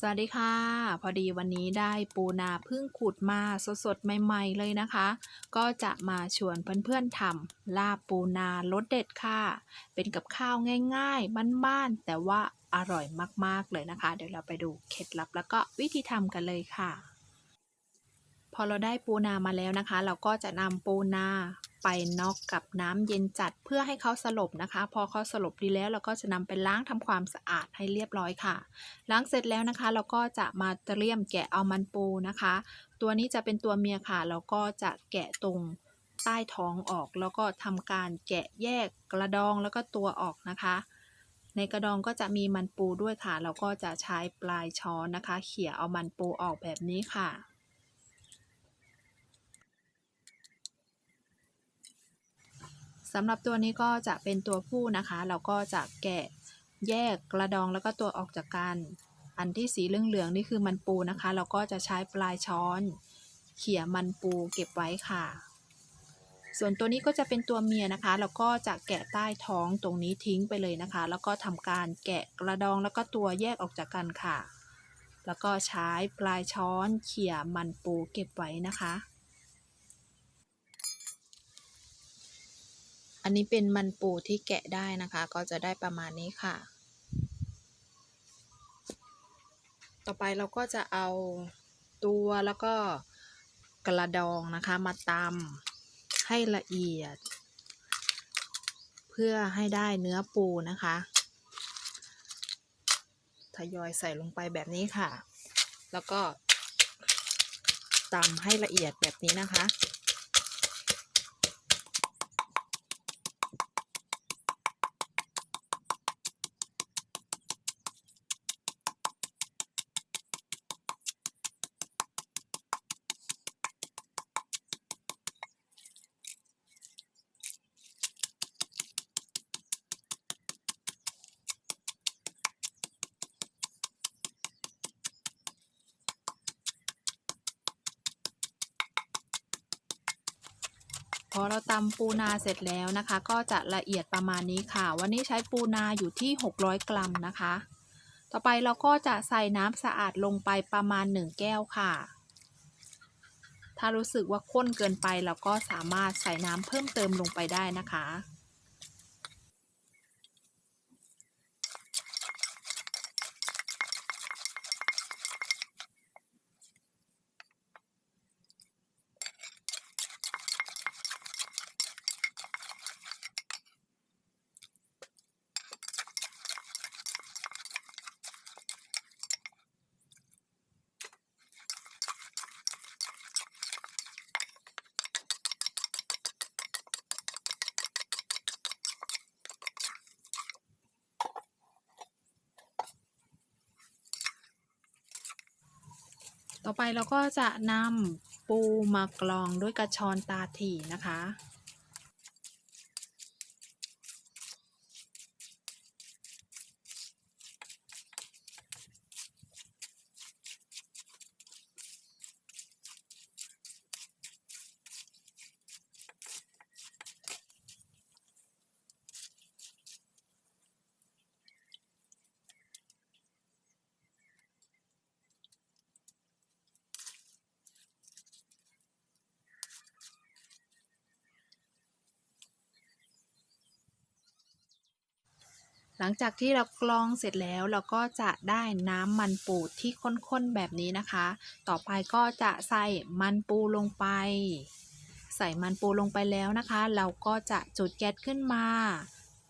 สวัสดีค่ะ พอดีวันนี้ได้ปูนาเพิ่งขุดมาสดๆ ใหม่ๆ เลยนะคะ ก็จะมาชวนเพื่อนๆทำลาบปูนารสเด็ดค่ะ เป็นกับข้าวง่ายๆบ้านๆแต่ว่าอร่อยมากๆเลยนะคะ เดี๋ยวเราไปดูเคล็ดลับแล้วก็วิธีทำกันเลยค่ะ พอเราได้ปูนามาแล้วนะคะ เราก็จะนำปูนาไปน็อกกับน้ำเย็นจัดเพื่อให้เขาสลบนะคะ พอเขาสลบดีแล้วเราก็จะนำไปล้างทำความสะอาดให้เรียบร้อยค่ะ ล้างเสร็จแล้วนะคะ เราก็จะมาเตรียมแกะเอามันปูนะคะ ตัวนี้จะเป็นตัวเมียค่ะ เราก็จะแกะตรงใต้ท้องออก แล้วก็ทำการแกะแยกกระดองแล้วก็ตัวออกนะคะ ในกระดองก็จะมีมันปูด้วยค่ะ เราก็จะใช้ปลายช้อนนะคะ เขี่ยเอามันปูออกแบบนี้ค่ะ สำหรับตัวนี้ก็จะเป็นตัวผู้นะคะ เราก็จะแกะแยกกระดองแล้วก็ตัวออกจากกัน อันที่สีเหลืองๆนี่คือมันปูนะคะ เราก็จะใช้ปลายช้อน เขี่ยมันปูเก็บไว้ค่ะ ส่วนตัวนี้ก็จะเป็นตัวเมียนะคะ เราก็จะแกะใต้ท้องตรงนี้ทิ้งไปเลยนะคะ แล้วก็ทำการแกะกระดองแล้วก็ตัวแยกออกจากกันค่ะ แล้วก็ใช้ปลายช้อนเขี่ยมันปูเก็บไว้นะคะ อันนี้เป็นมันปูที่แกะได้นะคะ ก็จะได้ประมาณนี้ค่ะ ต่อไปเราก็จะเอาตัวแล้วก็กระดองนะคะมาตำให้ละเอียด เพื่อให้ได้เนื้อปูนะคะทยอยใส่ลงไปแบบนี้ค่ะ แล้วก็ตำให้ละเอียดแบบนี้นะคะ อเราตำปูนาเสร็จแล้วนะคะ ก็จะละเอียดประมาณนี้ค่ะ วันนี้ใช้ปูนาอยู่ที่ 600 กรัมนะคะ ต่อไปเราก็จะใส่น้ำสะอาดลงไปประมาณ 1 แก้วค่ะ ถ้ารู้สึกว่าข้นเกินไปเราก็สามารถใส่น้ำเพิ่มเติมลงไปได้นะคะ ต่อไปเราก็จะนำปูมากรองด้วยกระชอนตาถี่นะคะ หลังจากที่เรากรองเสร็จแล้วเราก็จะได้น้ำมันปูที่ข้นๆแบบนี้นะคะ ต่อไปก็จะใส่มันปูลงไป ใส่มันปูลงไปแล้วนะคะ เราก็จะจุดแก๊สขึ้นมา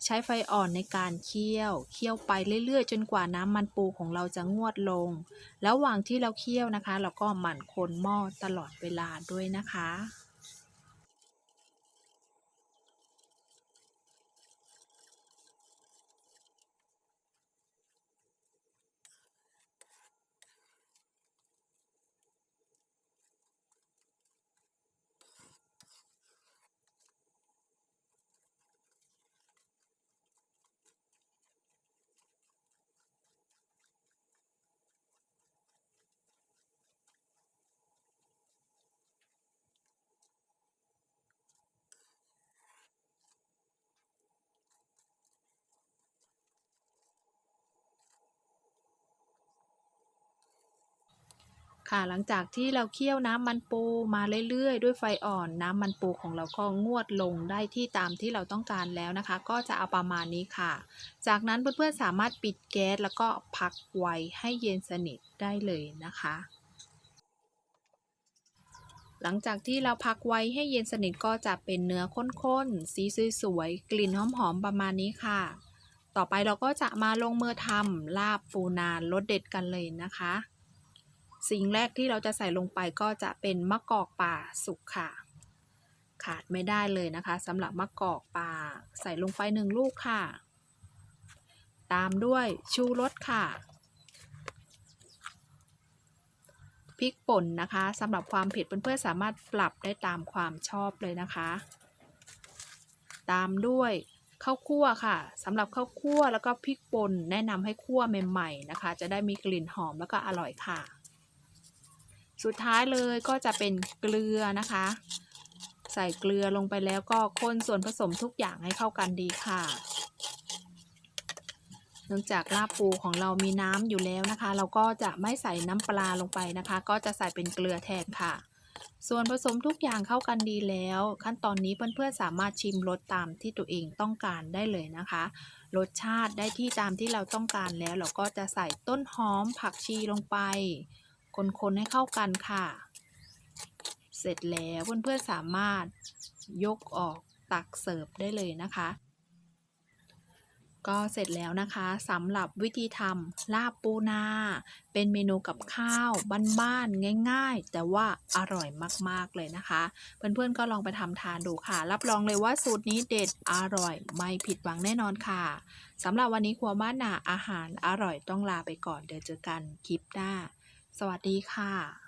ใช้ไฟอ่อนในการเคี่ยว เคี่ยวไปเรื่อยๆ จนกว่าน้ำมันปูของเราจะงวดลงแล้วระหว่างที่เราเคี่ยวนะคะ เราก็หมั่นคนหม้อตลอดเวลาด้วยนะคะ ค่ะหลังจากที่เราเคี่ยวน้ำมันปูมาเรื่อยๆ ด้วยไฟอ่อนน้ำมันปูของเราก็งวดลงได้ที่ตามที่เราต้องการแล้วนะคะ ก็จะเอาประมาณนี้ค่ะ จากนั้นเพื่อนๆสามารถปิดแก๊สแล้วก็พักไว้ให้เย็นสนิทได้เลยนะคะ หลังจากที่เราพักไว้ให้เย็นสนิทก็จะเป็นเนื้อข้นๆสีสวยๆกลิ่นหอมๆประมาณนี้ค่ะ ต่อไปเราก็จะมาลงมือทำลาบปูนานรสเด็ดกันเลยนะคะ สิ่งแรกที่เราจะใส่ลงไปก็จะเป็นมะกอกป่าสุกค่ะ ขาดไม่ได้เลยนะคะสำหรับมะกอกป่าใส่ลงไปหนึ่งลูกค่ะ ตามด้วยชูรสค่ะพริกป่นนะคะสำหรับความเผ็ดเพื่อนๆสามารถปรับได้ตามความชอบเลยนะคะ ตามด้วยข้าวคั่วค่ะสำหรับข้าวคั่วแล้วก็พริกป่นแนะนำให้คั่วใหม่ๆนะคะ จะได้มีกลิ่นหอมแล้วก็อร่อยค่ะ สุดท้ายเลยก็จะเป็นเกลือนะคะ ใส่เกลือลงไปแล้วก็คนส่วนผสมทุกอย่างให้เข้ากันดีค่ะ เนื่องจากลาบปูของเรามีน้ำอยู่แล้วนะคะ เราก็จะไม่ใส่น้ำปลาลงไปนะคะ ก็จะใส่เป็นเกลือแทนค่ะ ส่วนผสมทุกอย่างเข้ากันดีแล้ว ขั้นตอนนี้เพื่อนๆสามารถชิมรสตามที่ตัวเองต้องการได้เลยนะคะรสชาติได้ที่ตามที่เราต้องการแล้ว เราก็จะใส่ต้นหอมผักชีลงไป คนๆให้เข้ากันค่ะ เสร็จแล้วเพื่อนๆสามารถยกออกตักเสิร์ฟได้เลยนะคะ ก็เสร็จแล้วนะคะสำหรับวิธีทำลาบปูนา เป็นเมนูกับข้าวบ้านๆง่าย ๆ แต่ว่าอร่อยมากๆเลยนะคะ เพื่อนๆก็ลองไปทำทานดูค่ะ รับรองเลยว่าสูตรนี้เด็ดอร่อยไม่ผิดหวังแน่นอนค่ะสำหรับวันนี้ครัวบ้านนาอาหารอร่อยต้องลาไปก่อนเดี๋ยวเจอกันคลิปหน้า สวัสดีค่ะ